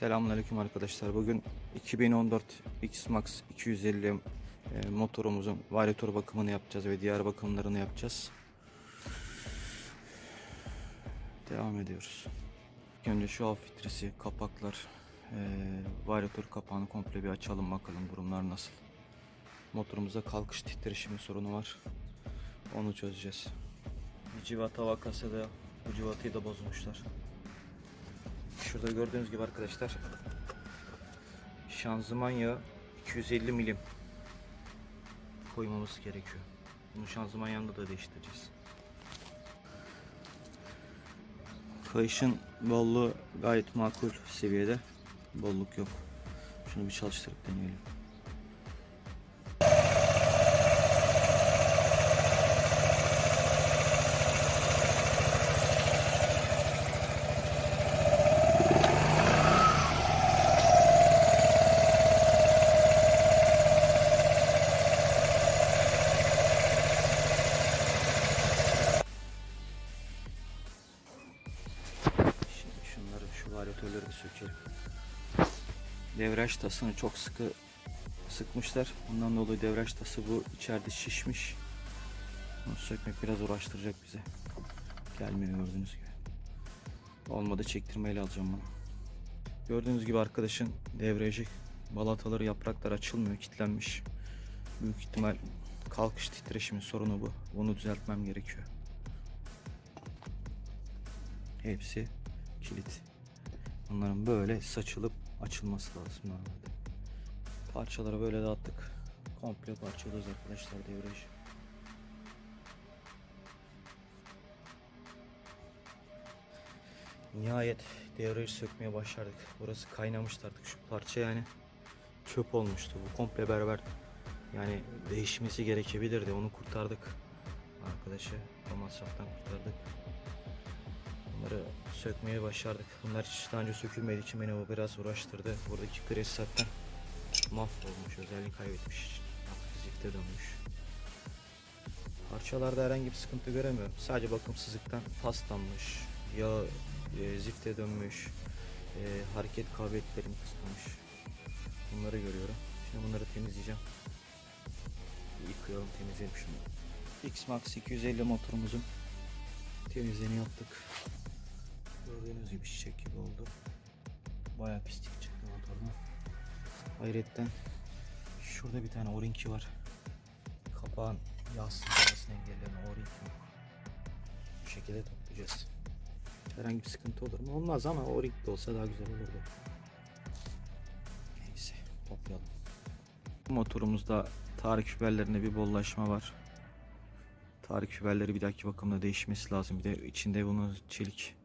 Selamünaleyküm arkadaşlar. Bugün 2014 X-Max 250 e, motorumuzun varyatör bakımını yapacağız ve diğer bakımlarını yapacağız. Devam ediyoruz. İlk önce şu hava filtresi, kapaklar, e, varyatör kapağını komple bir açalım bakalım durumlar nasıl. Motorumuzda kalkış titreşimi sorunu var. Onu çözeceğiz. Bir civata vakası da bu civatayı da bozmuşlar. Şurada gördüğünüz gibi arkadaşlar şanzıman yağı 250 milim koymamız gerekiyor. Bunu şanzıman yağını da değiştireceğiz. Kayışın bolluğu gayet makul seviyede. Bolluk yok. Şunu bir çalıştırıp deneyelim. Şu varyatörleri bir sökelim. Devraj tasını çok sıkı sıkmışlar. Ondan dolayı devraj tası bu içeride şişmiş. Bunu sökmek biraz uğraştıracak bize. Gelmiyor gördüğünüz gibi. Olmadı çektirmeyle alacağım bunu. Gördüğünüz gibi arkadaşın devreci balataları yapraklar açılmıyor kilitlenmiş. Büyük ihtimal kalkış titreşimi sorunu bu. Bunu düzeltmem gerekiyor. Hepsi kilit. Bunların böyle saçılıp açılması lazım normalde. Parçaları böyle dağıttık. Komple parçalıyoruz arkadaşlar devreci. Nihayet devreci sökmeye başardık. Burası kaynamıştı artık şu parça yani çöp olmuştu. Bu komple beraber yani değişmesi gerekebilirdi. Onu kurtardık. Arkadaşı o masraftan kurtardık. Bunları sökmeye başardık. Bunlar hiç daha önce sökülmediği için beni o biraz uğraştırdı. Buradaki gres zaten mahvolmuş, özelliğini kaybetmiş. Artık zifte dönmüş. Parçalarda herhangi bir sıkıntı göremiyorum. Sadece bakımsızlıktan paslanmış, yağ e, zifte dönmüş, e, hareket kabiliyetlerim kısılmış. Bunları görüyorum. Şimdi bunları temizleyeceğim. Yıkayalım, temizleyelim şunu. X-Max 250 motorumuzun temizliğini yaptık. Gördüğünüz gibi çiçek gibi oldu. Bayağı pislik çıktı motordan. Hayretten şurada bir tane o-ringi var. Kapağın yağ sızmasını engelleyen o-ring. Bu şekilde toplayacağız. Herhangi bir sıkıntı olur mu? Olmaz ama o-ring de olsa daha güzel olurdu. Neyse toplayalım. Motorumuzda tarik fiberlerinde bir bollaşma var. Tarik fiberleri bir dahaki bakımda değişmesi lazım. Bir de içinde bunun çelik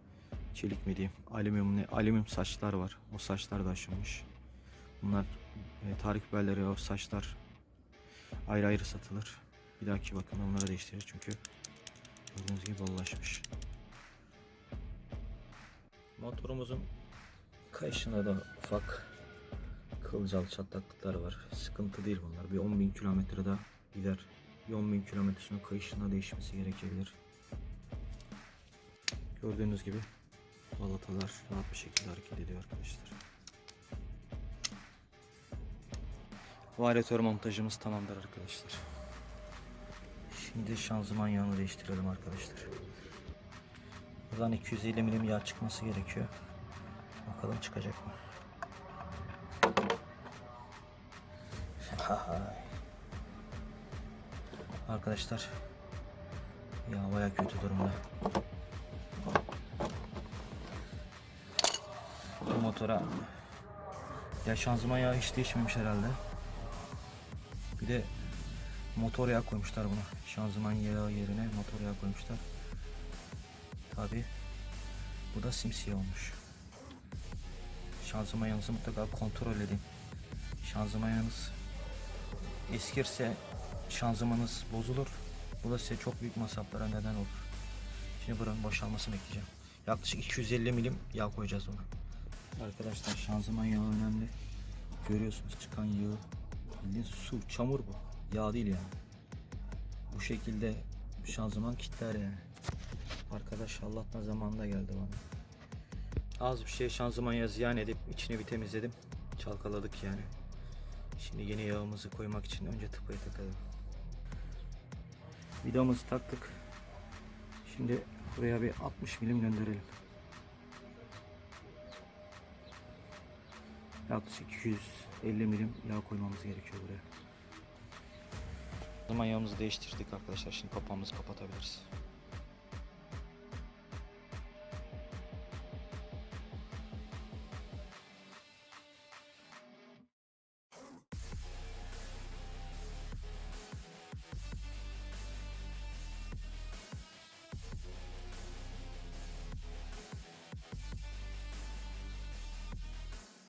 çelik mi diyeyim alüminyum alüminyum saçlar var. O saçlar da aşınmış. Bunlar e, tarik fiberleri o saçlar ayrı ayrı satılır. Bir dahaki bakımda bunları değiştireceğiz çünkü gördüğünüz gibi bollaşmış. Motorumuzun kayışında da ufak kılcal çatlaklıklar var. Sıkıntı değil bunlar. Bir 10.000 kilometre daha gider. Bir 10.000 kilometresinin kayışına değişmesi gerekebilir. Gördüğünüz gibi balatalar rahat bir şekilde hareket ediyor arkadaşlar. Varyatör montajımız tamamdır arkadaşlar. Şimdi şanzıman yağını değiştirelim arkadaşlar. Buradan 250 milim yağ çıkması gerekiyor. Bakalım çıkacak mı? Arkadaşlar ya baya kötü durumda. Motora ya şanzıman yağı hiç değişmemiş herhalde. Bir de motor yağı koymuşlar buna. Şanzıman yağı yerine motor yağı koymuşlar. Tabi bu da simsiyah olmuş. Şanzıman yağınızı mutlaka kontrol edin. Şanzıman yağınız eskirse şanzımanınız bozulur. Bu da size çok büyük masraflara neden olur. Şimdi buranın boşalmasını bekleyeceğim. Yaklaşık 250 milim yağ koyacağız ona. Arkadaşlar şanzıman yağı önemli. Görüyorsunuz çıkan yağı. Bildiğin su, çamur bu. Yağ değil yani. Bu şekilde şanzıman kitler yani. Arkadaş Allah'tan zamanında geldi bana. Az bir şey şanzıman yağı ziyan edip içini bir temizledim. Çalkaladık yani. Şimdi yeni yağımızı koymak için önce tıpayı takalım. Vidamızı taktık. Şimdi buraya bir 60 milim gönderelim. Yaklaşık 250 milim yağ koymamız gerekiyor buraya. O zaman yağımızı değiştirdik arkadaşlar. Şimdi kapağımızı kapatabiliriz.